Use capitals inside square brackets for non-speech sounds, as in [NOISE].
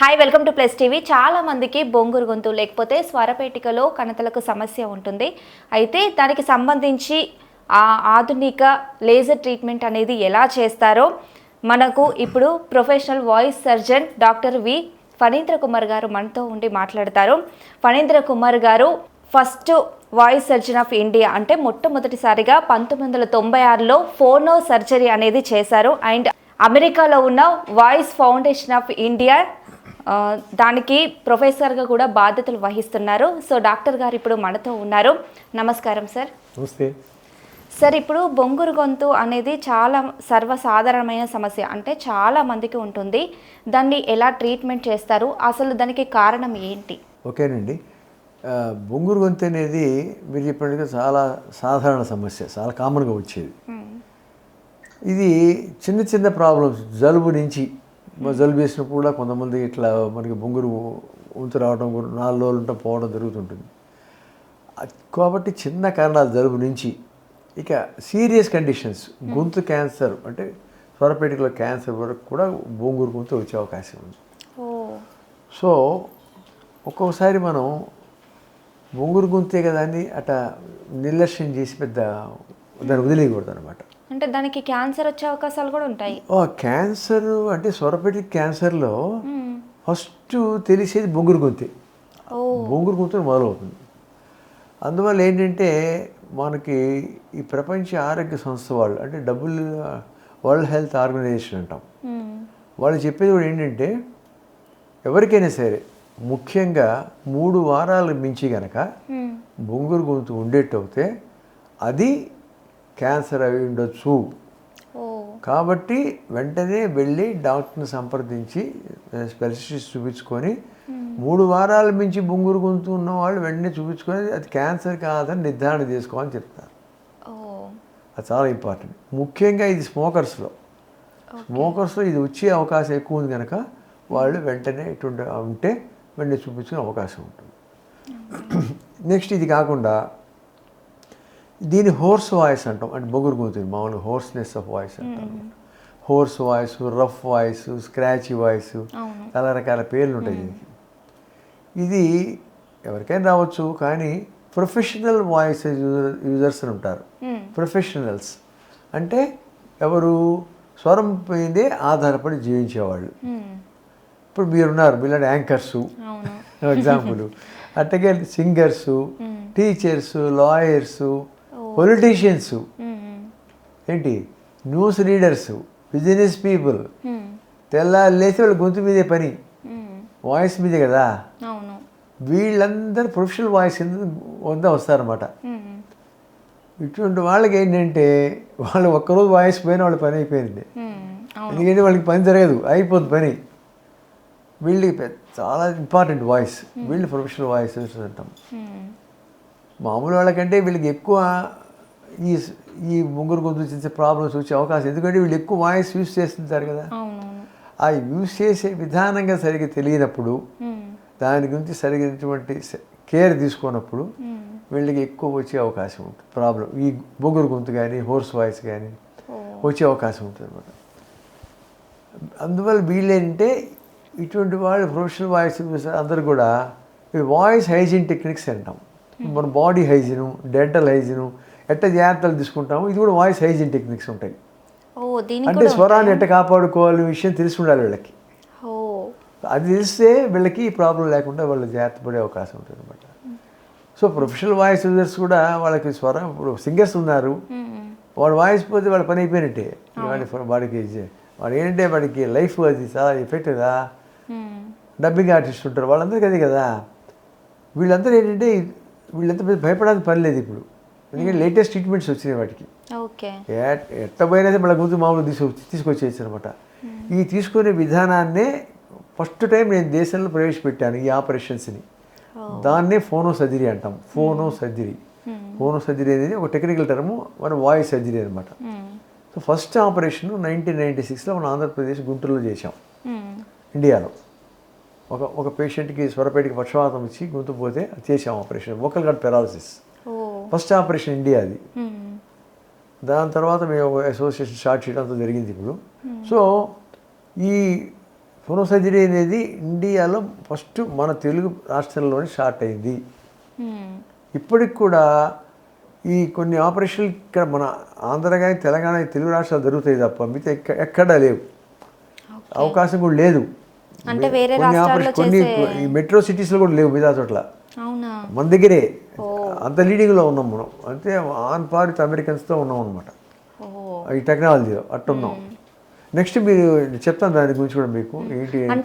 Hi welcome to plus TV చాలా మందికి బొంగురు గొంతు లేకపోతే స్వరపేటికలో కణతలకు సమస్య ఉంటుంది. అయితే దానికి సంబంధించి ఆ ఆధునిక లేజర్ ట్రీట్మెంట్ అనేది ఎలా చేస్తారో మనకు ఇప్పుడు professional voice surgeon doctor V. Phanindra Kumar garu మనతో ఉండి మాట్లాడతారు. Phanindra Kumar garu first voice surgeon of India అంటే మొట్టమొదటిసారిగా పంతొమ్మిది వందల తొంభై ఆరులో ఫోనో సర్జరీ అనేది చేశారు. అండ్ అమెరికాలో ఉన్న వాయిస్ ఫౌండేషన్ ఆఫ్ ఇండియా దానికి ప్రొఫెసర్గా కూడా బాధ్యతలు వహిస్తున్నారు. సో డాక్టర్ గారు ఇప్పుడు మనతో ఉన్నారు. నమస్కారం సార్. నమస్తే. సార్ ఇప్పుడు బొంగురు గొంతు అనేది చాలా సర్వసాధారణమైన సమస్య. అంటే చాలా మందికి ఉంటుంది. దాన్ని ఎలా ట్రీట్మెంట్ చేస్తారు? అసలు దానికి కారణం ఏంటి? ఓకేనండి. బొంగురు గొంతు అనేది మీరు చెప్పినట్టుగా చాలా సాధారణ సమస్య. చాలా కామన్గా వచ్చేది. ఇది చిన్న చిన్న ప్రాబ్లమ్స్. జలుబు నుంచి జలుబు వేసినప్పుడు కూడా కొంతమంది ఇట్లా మనకి బొంగురు ఉంచు రావడం కూడా నాలుగు రోజులు ఉంటే పోవడం జరుగుతుంటుంది. కాబట్టి చిన్న కారణాలు జలుబు నుంచి ఇక సీరియస్ కండిషన్స్ గొంతు క్యాన్సర్ అంటే స్వరపేటికలో క్యాన్సర్ వరకు కూడా బొంగురు గొంతు వచ్చే అవకాశం ఉంది. సో ఒక్కొక్కసారి మనం బొంగురు గొంతే కదా అని అట నిర్లక్ష్యం చేసి పెద్ద దాన్ని వదిలేయకూడదు అనమాట అంటే దానికి క్యాన్సర్ వచ్చే అవకాశాలు కూడా ఉంటాయి ఓ క్యాన్సర్ అంటే స్వరపెట్టి క్యాన్సర్లో. ఫస్ట్ తెలిసేది బొంగురు గొంతే బొంగురు గొంతు మొదలవుతుంది అందువల్ల ఏంటంటే మనకి ఈ ప్రపంచ ఆరోగ్య సంస్థ వాళ్ళు అంటే డబుల్ వరల్డ్ హెల్త్ ఆర్గనైజేషన్ అంటాం. వాళ్ళు చెప్పేది కూడా ఏంటంటే ఎవరికైనా సరే ముఖ్యంగా మూడు వారాలు మించి గనక. బొంగురు గొంతు ఉండేట్టు అవుతే అది క్యాన్సర్ అయి ఉండొచ్చు. కాబట్టి వెంటనే వెళ్ళి డాక్టర్ని సంప్రదించి స్పెషలిస్ట్ చూపించుకొని మూడు వారాల మించి బొంగురు గొంతు ఉన్న వాళ్ళు వెంటనే చూపించుకొని అది క్యాన్సర్ కాదని నిర్ధారణ చేసుకోవాలని చెప్తారు. అది చాలా ఇంపార్టెంట్. ముఖ్యంగా ఇది స్మోకర్స్లో. స్మోకర్స్లో ఇది వచ్చే అవకాశం ఎక్కువ ఉంది కనుక వాళ్ళు వెంటనే ఇటువంటి ఉంటే వెంటనే చూపించుకునే అవకాశం ఉంటుంది. నెక్స్ట్ ఇది కాకుండా దీని హోర్స్ వాయిస్ అంటాం. అంటే బొగురు గొంతు మామూలుగా హోర్స్నెస్ ఆఫ్ వాయిస్ అంటాం. Hoarse voice rough voice scratchy voice చాలా రకాల పేర్లు ఉంటాయి దీనికి. ఇది ఎవరికైనా రావచ్చు కానీ ప్రొఫెషనల్ వాయిస్ యూజర్స్ అని ఉంటారు. ప్రొఫెషనల్స్. అంటే ఎవరు స్వరం పోయిందే ఆధారపడి జీవించేవాళ్ళు. ఇప్పుడు మీరున్నారు మీలాంటి యాంకర్సు. [LAUGHS] ఎగ్జాంపుల్. అట్టగే singers. Teachers lawyers politicians hmm. ఏంటి? News readers business people. తెల్లారి లేచి వాళ్ళ గొంతు మీదే పని. వాయిస్ మీదే కదా? వీళ్ళందరూ ప్రొఫెషనల్ వాయిస్ వద్ద వస్తారన్నమాట. మ్మ్. ఇటువంటి వాళ్ళకి ఏంటంటే వాళ్ళు ఒక్కరోజు వాయిస్ పోయిన వాళ్ళ పని అయిపోయింది. అవును. ఎందుకంటే వాళ్ళకి పని జరగదు అయిపోతుంది పని. వీళ్ళకి పెద్ద చాలా ఇంపార్టెంట్ వాయిస్ వీళ్ళు ప్రొఫెషనల్ వాయిస్ అంటాం. మ్మ్. మామూలు వాళ్ళకంటే వీళ్ళకి ఎక్కువ ఈ ఈ ముంగురు గొంతు చేసే ప్రాబ్లమ్స్ వచ్చే అవకాశం. ఎందుకంటే వీళ్ళు ఎక్కువ వాయిస్ యూస్ చేస్తుంటారు కదా. ఆ యూస్ చేసే విధానంగా సరిగ్గా తెలియనప్పుడు. దాని గురించి సరిగినటువంటి కేర్ తీసుకున్నప్పుడు. వీళ్ళకి ఎక్కువ వచ్చే అవకాశం ఉంటుంది. ప్రాబ్లం ఈ బొగ్గురు గొంతు కానీ హోర్స్ వాయిస్ కానీ వచ్చే అవకాశం ఉంటుంది అనమాట అందువల్ల వీళ్ళేంటే ఇటువంటి వాళ్ళు ప్రొఫెషనల్ వాయిస్ అందరు కూడా వాయిస్ హైజీన్ టెక్నిక్స్ అంటాం. మన బాడీ హైజీను డెంటల్ హైజీను ఎట్ట జాగ్రత్తలు తీసుకుంటాము? ఇది కూడా వాయిస్ హైజీన్ టెక్నిక్స్ ఉంటాయి. అంటే స్వరాన్ని ఎట్ట కాపాడుకోవాలి విషయం తెలిసి ఉండాలి వీళ్ళకి. అది తెలిస్తే వీళ్ళకి ప్రాబ్లం లేకుండా వాళ్ళు జాగ్రత్త పడే అవకాశం ఉంటుంది అనమాట సో ప్రొఫెషనల్ వాయిస్ యూజర్స్ కూడా వాళ్ళకి స్వరం ఇప్పుడు సింగర్స్ ఉన్నారు. వాడు వాయిస్ పోతే వాడు పని అయిపోయినట్టే. వాడి వాడికి వాడు ఏంటంటే వాడికి లైఫ్ అది చాలా ఎఫెక్ట్ కదా. డబ్బింగ్ ఆర్టిస్ట్ ఉంటారు. వాళ్ళందరికీ అదే కదా. వీళ్ళందరూ ఏంటంటే వీళ్ళంతా భయపడాల్సిన పని లేదు ఇప్పుడు. ఎందుకంటే లేటెస్ట్ ట్రీట్మెంట్స్ వచ్చినాయి వాటికి. ఎట్ట పోయినా మళ్ళీ గుంతు మామూలు తీసుకు తీసుకొచ్చేసి అనమాట ఈ తీసుకునే విధానాన్నే ఫస్ట్ టైం నేను దేశంలో ప్రవేశపెట్టాను ఈ ఆపరేషన్స్ని. దాన్నే ఫోనో సర్జరీ అంటాం. ఫోనో సర్జరీ ఫోనో సర్జరీ అనేది ఒక టెక్నికల్ టర్ము మన వాయిస్ సర్జరీ అనమాట. So first operation nineteen ninety సిక్స్లో మన ఆంధ్రప్రదేశ్ గుంటూరులో చేశాం. ఇండియాలో. ఒక ఒక పేషెంట్కి స్వరపేటికి పక్షవాతం ఇచ్చి గొంతు పోతే చేసాం operation vocal cord paralysis first operation India అది. దాని తర్వాత మేము ఒక అసోసియేషన్ స్టార్ట్ చేయడం అంతా జరిగింది ఇప్పుడు. సో ఈ ఫోనో సర్జరీ అనేది ఇండియాలో ఫస్ట్ మన తెలుగు రాష్ట్రంలోనే స్టార్ట్ అయింది. ఇప్పటికి కూడా ఈ కొన్ని ఆపరేషన్లు ఇక్కడ మన ఆంధ్ర కానీ తెలంగాణ తెలుగు రాష్ట్రాలు జరుగుతాయి తప్ప మిగతా ఎక్క ఎక్కడా లేవు. అవకాశం కూడా లేదు. కొన్ని ఆపరేషన్ కొన్ని ఈ మెట్రో సిటీస్లో కూడా లేవు మిగతా చోట్ల. మన దగ్గరే. అంత లీడింగ్లో ఉన్నాం మనం. అంటే ఆన్ పార్ విత్ అమెరికన్స్తో ఉన్నాం అనమాట ఈ టెక్నాలజీలో అట్టున్నాం నెక్స్ట్ మీరు చెప్తాను దాని గురించి కూడా మీకు. ఏంటి